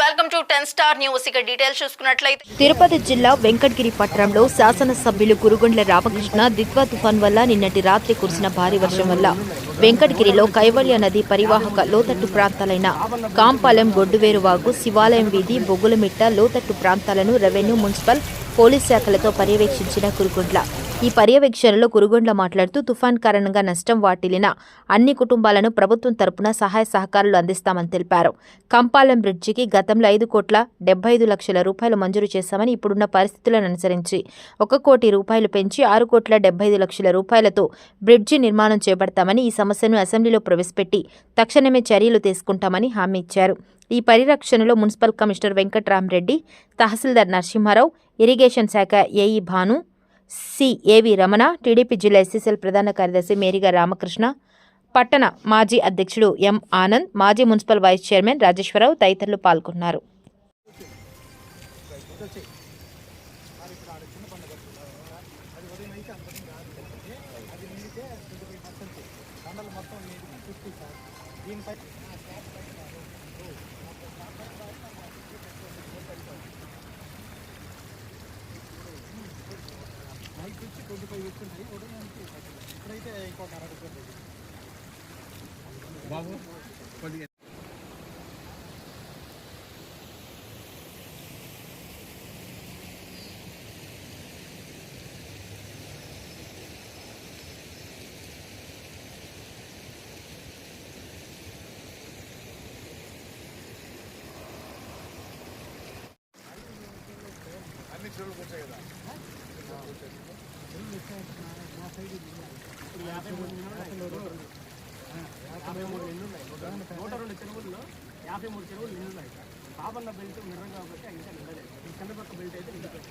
Welcome to ten star news. ఇక details చూసుకున్నట్లయితే తిరుపతి జిల్లా వెంకటగిరి పట్టణంలో శాసనసభ్యులు గురుగొండ్ల రామకృష్ణ దిత్వా తుఫాన్ వల్ల నిన్నటి రాత్రి కురిసిన భారీ వర్షం వల్ల వెంకటగిరిలో కైవల్య నది పరివాహక లోతట్టు ప్రాంతాలైన కాంపాలెం గొడ్డువేరువాగు శివాలయం వీధి బొగ్గులమిట్ట లోతట్టు ప్రాంతాలను రెవెన్యూ మున్సిపల్ పోలీస్ శాఖలతో పర్యవేక్షించిన కురుగొండ్ల ఈ పర్యవేక్షణలో కురుగొండ్ల మాట్లాడుతూ తుఫాన్ కారణంగా నష్టం వాటిల్లిన అన్ని కుటుంబాలను ప్రభుత్వం తరపున సహాయ సహకారాలు అందిస్తామని తెలిపారు. కంపాలెం బ్రిడ్జికి గతంలో ఐదు కోట్ల డెబ్బై ఐదు లక్షల రూపాయలు మంజూరు చేశామని ఇప్పుడున్న పరిస్థితులను అనుసరించి ఒక కోటి రూపాయలు పెంచి ఆరు కోట్ల డెబ్బై ఐదు లక్షల రూపాయలతో బ్రిడ్జి నిర్మాణం చేపడతామని ఈ సమస్యను అసెంబ్లీలో ప్రవేశపెట్టి తక్షణమే చర్యలు తీసుకుంటామని హామీ ఇచ్చారు. ఈ పరిరక్షణలో మున్సిపల్ కమిషనర్ వెంకట్రామరెడ్డి తహసీల్దార్ నరసింహారావు ఇరిగేషన్ శాఖ AE Bhanu CAV Ramana TDP జిల్లా ఎస్సీసీఎల్ ప్రధాన కార్యదర్శి మేరిగా రామకృష్ణ పట్టణ మాజీ అధ్యక్షుడు ఎం ఆనంద్ మాజీ మున్సిపల్ వైస్ చైర్మన్ రాజేశ్వరరావు తదితరులు పాల్గొన్నారు ట్వంటీ ఫైవ్ ఇచ్చి ఉంటాయి ఒకటి ఇప్పుడైతే ఇంకొక అరవై రూపాయలు బాబు అన్ని చెరువులకు వచ్చాయి కదా. యాభై మూడు ఎన్ని ఉన్నాయి నూట రెండు చెరువుల్లో యాభై మూడు చెరువులు ఎన్ని ఉన్నాయి పాపన్న బెల్ట్ నిర్రం కాబట్టి ఇంకా నిండలేదు ఈ కింద పక్క బెల్ట్ అయితే నిండుతుంది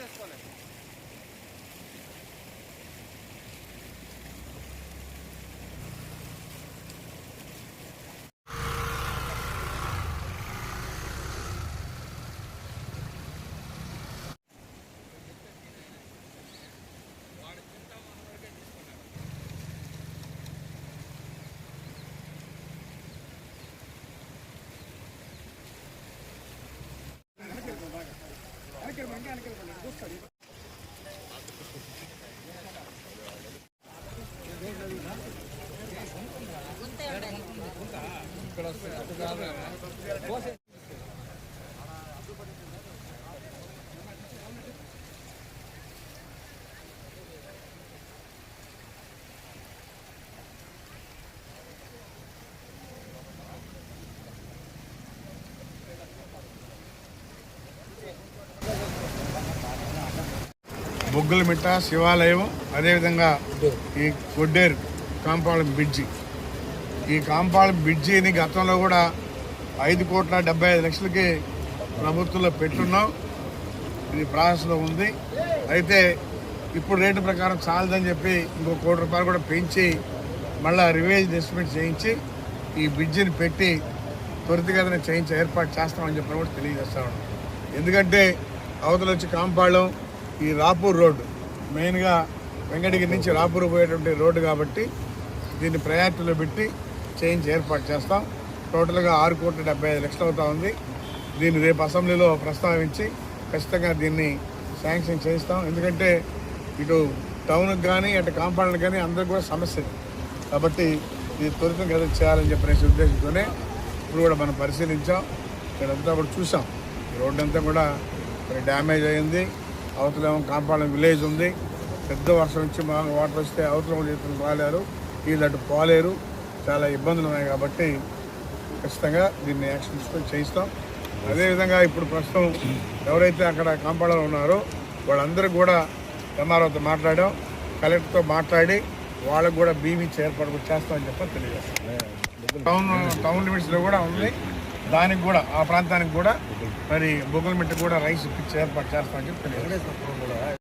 చేసుకోలేదు సరిపోతాయి బొగ్గులమిట్ట శివాలయం అదేవిధంగా ఈ కొడ్డేరు కాంపౌండ్ బ్రిడ్జి. ఈ కాంపౌండ్ బ్రిడ్జిని గతంలో కూడా ఐదు కోట్ల డెబ్బై ఐదు లక్షలకి ప్రభుత్వంలో పెట్టున్నాం. ఇది ప్రాసెస్లో ఉంది. అయితే ఇప్పుడు రేటు ప్రకారం చాలదని చెప్పి ఇంకో కోటి రూపాయలు కూడా పెంచి మళ్ళా రివేజ్ ఎస్టిమేట్ చేయించి ఈ బ్రిడ్జిని పెట్టి త్వరితగతిన చేయించి ఏర్పాటు చేస్తామని చెప్పి కూడా తెలియజేస్తా ఉన్నాం. ఎందుకంటే అవతల వచ్చి కాంపాళం ఈ రాపూర్ రోడ్డు మెయిన్గా వెంకటగిరి నుంచి రాపూర్ పోయేటువంటి రోడ్డు కాబట్టి దీన్ని ప్రయారిటీలో పెట్టి చేంజ్ ఏర్పాటు చేస్తాం. టోటల్గా ఆరు కోట్ల డెబ్బై ఐదు లక్షలు అవుతా ఉంది. దీన్ని రేపు అసెంబ్లీలో ప్రస్తావించి ఖచ్చితంగా దీన్ని శాంక్షన్ చేయిస్తాం. ఎందుకంటే ఇటు టౌన్కి కానీ అటు కాంపౌండ్కి కానీ అందరికి కూడా సమస్య. కాబట్టి ఇది త్వరితంగా చేయాలని చెప్పిన ఉద్దేశంతోనే ఇప్పుడు కూడా మనం పరిశీలించాం. ఇక్కడంతా కూడా చూసాం. రోడ్డు అంతా కూడా డ్యామేజ్ అయింది. అవతలేమో కాంపౌండ్ విలేజ్ ఉంది. పెద్ద వర్షం వచ్చి మా వాటర్ వస్తే అవతల చేతులు రాలేరు వీళ్ళు అటు పోలేరు. చాలా ఇబ్బందులు ఉన్నాయి కాబట్టి ఖచ్చితంగా దీన్ని యాక్షన్ తీసుకొని చేయిస్తాం. అదేవిధంగా ఇప్పుడు ప్రస్తుతం ఎవరైతే అక్కడ కాంపౌండర్లు ఉన్నారో వాళ్ళందరూ కూడా ఎంఆర్ఓతో మాట్లాడాం. కలెక్టర్తో మాట్లాడి వాళ్ళకు కూడా బీవీ ఏర్పాటు చేస్తామని చెప్పి తెలియజేస్తాం. టౌన్ టౌన్ లిమిట్స్లో కూడా ఉంది. దానికి కూడా ఆ ప్రాంతానికి కూడా మరి బొగ్గుల కూడా రైస్ ఇప్పించి ఏర్పాటు చేస్తామని చెప్పి